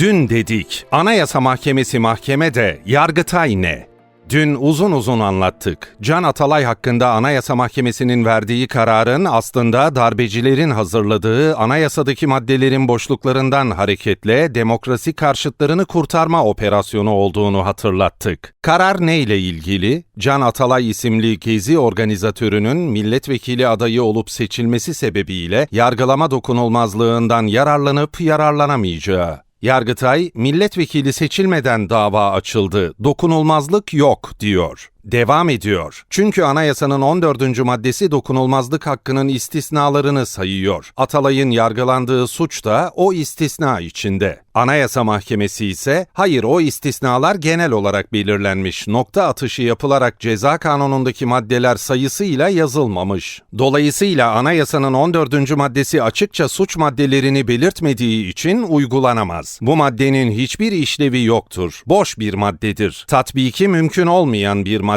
Dün dedik, Anayasa Mahkemesi mahkemede, Yargıtay ne? Dün uzun uzun anlattık. Can Atalay hakkında Anayasa Mahkemesi'nin verdiği kararın aslında darbecilerin hazırladığı anayasadaki maddelerin boşluklarından hareketle demokrasi karşıtlarını kurtarma operasyonu olduğunu hatırlattık. Karar ne ile ilgili? Can Atalay isimli gezi organizatörünün milletvekili adayı olup seçilmesi sebebiyle yargılama dokunulmazlığından yararlanıp yararlanamayacağı. Yargıtay, milletvekili seçilmeden dava açıldı, dokunulmazlık yok diyor. Devam ediyor. Çünkü anayasanın 14. maddesi dokunulmazlık hakkının istisnalarını sayıyor. Atalay'ın yargılandığı suç da o istisna içinde. Anayasa Mahkemesi ise hayır o istisnalar genel olarak belirlenmiş. Nokta atışı yapılarak ceza kanunundaki maddeler sayısıyla yazılmamış. Dolayısıyla anayasanın 14. maddesi açıkça suç maddelerini belirtmediği için uygulanamaz. Bu maddenin hiçbir işlevi yoktur. Boş bir maddedir. Tatbiki mümkün olmayan bir maddedir.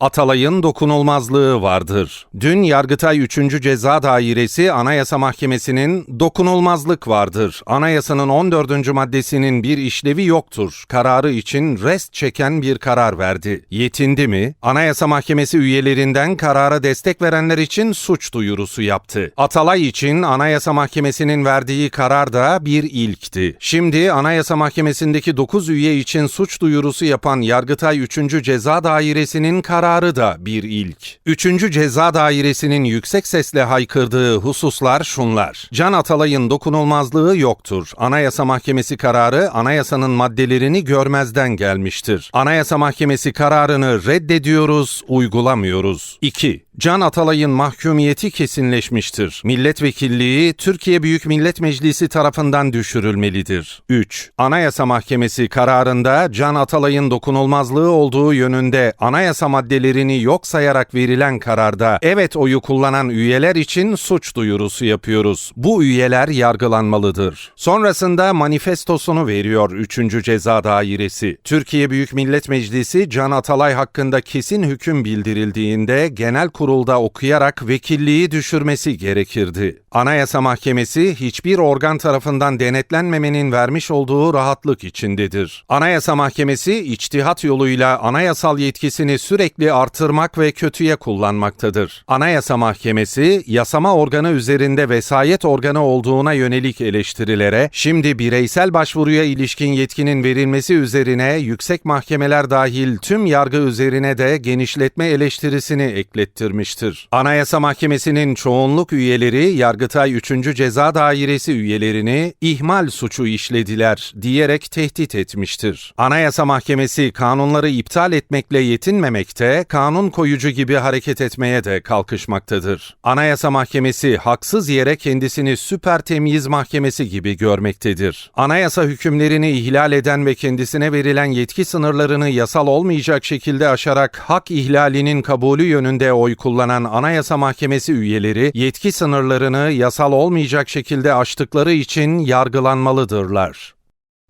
Atalay'ın dokunulmazlığı vardır. Dün Yargıtay 3. Ceza Dairesi Anayasa Mahkemesi'nin dokunulmazlık vardır. Anayasanın 14. maddesinin bir işlevi yoktur. Kararı için rest çeken bir karar verdi. Yetindi mi? Anayasa Mahkemesi üyelerinden karara destek verenler için suç duyurusu yaptı. Atalay için Anayasa Mahkemesi'nin verdiği karar da bir ilkti. Şimdi Anayasa Mahkemesi'ndeki 9 üye için suç duyurusu yapan Yargıtay 3. Ceza Dairesi'nin kararı da bir ilk. 3. Ceza Dairesi'nin yüksek sesle haykırdığı hususlar şunlar. Can Atalay'ın dokunulmazlığı yoktur. Anayasa Mahkemesi kararı anayasanın maddelerini görmezden gelmiştir. Anayasa Mahkemesi kararını reddediyoruz, uygulamıyoruz. 2. Can Atalay'ın mahkumiyeti kesinleşmiştir. Milletvekilliği Türkiye Büyük Millet Meclisi tarafından düşürülmelidir. 3. Anayasa Mahkemesi kararında Can Atalay'ın dokunulmazlığı olduğu yönünde anayasa maddelerini yok sayarak verilen kararda evet oyu kullanan üyeler için suç duyurusu yapıyoruz. Bu üyeler yargılanmalıdır. Sonrasında manifestosunu veriyor 3. Ceza Dairesi. Türkiye Büyük Millet Meclisi Can Atalay hakkında kesin hüküm bildirildiğinde genel kurulda okuyarak vekilliği düşürmesi gerekirdi. Anayasa Mahkemesi hiçbir organ tarafından denetlenmemenin vermiş olduğu rahatlık içindedir. Anayasa Mahkemesi içtihat yoluyla anayasal yetkisini sürekli artırmak ve kötüye kullanmaktadır. Anayasa Mahkemesi yasama organı üzerinde vesayet organı olduğuna yönelik eleştirilere şimdi bireysel başvuruya ilişkin yetkinin verilmesi üzerine yüksek mahkemeler dahil tüm yargı üzerine de genişletme eleştirisini eklettirmiştir. Anayasa Mahkemesi'nin çoğunluk üyeleri Yargıtay 3. Ceza Dairesi üyelerini ihmal suçu işlediler diyerek tehdit etmiştir. Anayasa Mahkemesi kanunları iptal etmekle yetinmemekte, kanun koyucu gibi hareket etmeye de kalkışmaktadır. Anayasa Mahkemesi haksız yere kendisini süper temyiz mahkemesi gibi görmektedir. Anayasa hükümlerini ihlal eden ve kendisine verilen yetki sınırlarını yasal olmayacak şekilde aşarak hak ihlalinin kabulü yönünde oy kullanan Anayasa Mahkemesi üyeleri yetki sınırlarını yasal olmayacak şekilde aştıkları için yargılanmalıdırlar.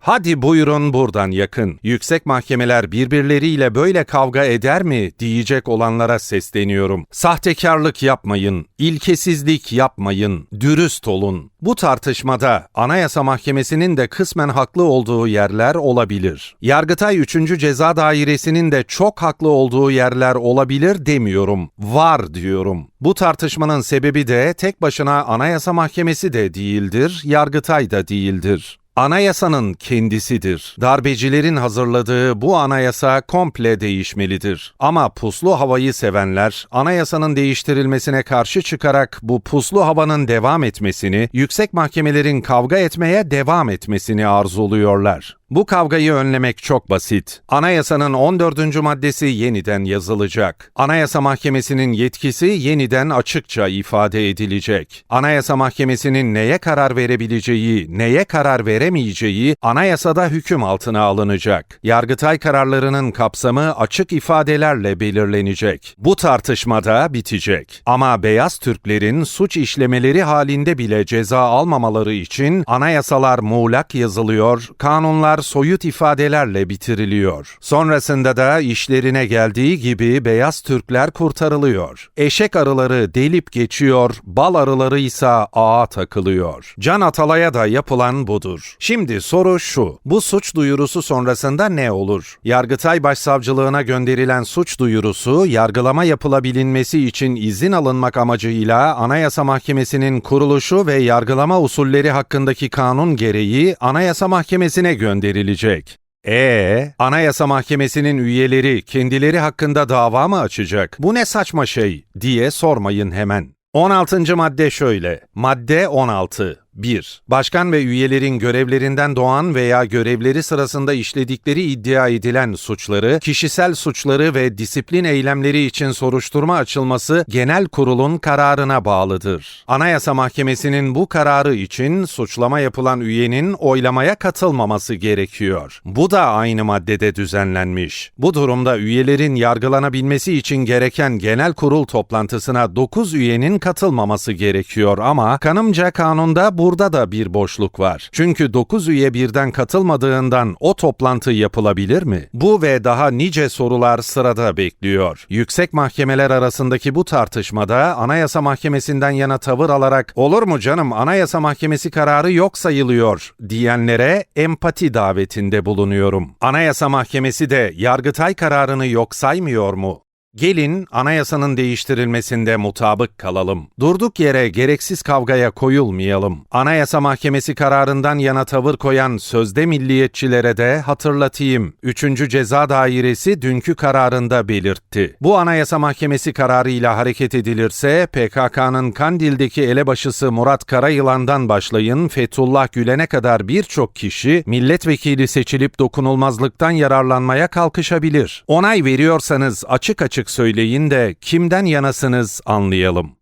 Hadi buyurun buradan yakın. Yüksek mahkemeler birbirleriyle böyle kavga eder mi diyecek olanlara sesleniyorum. Sahtekarlık yapmayın, ilkesizlik yapmayın, dürüst olun. Bu tartışmada Anayasa Mahkemesi'nin de kısmen haklı olduğu yerler olabilir. Yargıtay 3. Ceza Dairesi'nin de çok haklı olduğu yerler olabilir demiyorum. Var diyorum. Bu tartışmanın sebebi de tek başına Anayasa Mahkemesi de değildir, Yargıtay da değildir. Anayasanın kendisidir. Darbecilerin hazırladığı bu anayasa komple değişmelidir. Ama puslu havayı sevenler anayasanın değiştirilmesine karşı çıkarak bu puslu havanın devam etmesini, yüksek mahkemelerin kavga etmeye devam etmesini arzuluyorlar. Bu kavgayı önlemek çok basit. Anayasanın 14. maddesi yeniden yazılacak. Anayasa Mahkemesi'nin yetkisi yeniden açıkça ifade edilecek. Anayasa Mahkemesi'nin neye karar verebileceği, neye karar veremeyeceği anayasada hüküm altına alınacak. Yargıtay kararlarının kapsamı açık ifadelerle belirlenecek. Bu tartışmada bitecek. Ama beyaz Türklerin suç işlemeleri halinde bile ceza almamaları için anayasalar muğlak yazılıyor, kanunlar soyut ifadelerle bitiriliyor. Sonrasında da işlerine geldiği gibi beyaz Türkler kurtarılıyor. Eşek arıları delip geçiyor, bal arıları ise ağa takılıyor. Can Atalay'a da yapılan budur. Şimdi soru şu. Bu suç duyurusu sonrasında ne olur? Yargıtay Başsavcılığına gönderilen suç duyurusu yargılama yapılabilinmesi için izin alınmak amacıyla Anayasa Mahkemesi'nin kuruluşu ve yargılama usulleri hakkındaki kanun gereği Anayasa Mahkemesi'ne gönderilecek. Ee, Anayasa Mahkemesi'nin üyeleri kendileri hakkında dava mı açacak? Bu ne saçma şey diye sormayın hemen. 16. madde şöyle. Madde 16. 1. Başkan ve üyelerin görevlerinden doğan veya görevleri sırasında işledikleri iddia edilen suçları, kişisel suçları ve disiplin eylemleri için soruşturma açılması genel kurulun kararına bağlıdır. Anayasa Mahkemesi'nin bu kararı için suçlama yapılan üyenin oylamaya katılmaması gerekiyor. Bu da aynı maddede düzenlenmiş. Bu durumda üyelerin yargılanabilmesi için gereken genel kurul toplantısına 9 üyenin katılmaması gerekiyor ama kanımca kanunda burada da bir boşluk var. Çünkü 9 üye birden katılmadığından o toplantı yapılabilir mi? Bu ve daha nice sorular sırada bekliyor. Yüksek mahkemeler arasındaki bu tartışmada Anayasa Mahkemesi'nden yana tavır alarak olur mu canım Anayasa Mahkemesi kararı yok sayılıyor diyenlere empati davetinde bulunuyorum. Anayasa Mahkemesi de Yargıtay kararını yok saymıyor mu? Gelin anayasanın değiştirilmesinde mutabık kalalım. Durduk yere gereksiz kavgaya koyulmayalım. Anayasa Mahkemesi kararından yana tavır koyan sözde milliyetçilere de hatırlatayım. 3. Ceza Dairesi dünkü kararında belirtti. Bu Anayasa Mahkemesi kararıyla hareket edilirse PKK'nın Kandil'deki elebaşısı Murat Karayılan'dan başlayın Fethullah Gülen'e kadar birçok kişi milletvekili seçilip dokunulmazlıktan yararlanmaya kalkışabilir. Onay veriyorsanız açık açık söyleyin de kimden yanasınız anlayalım.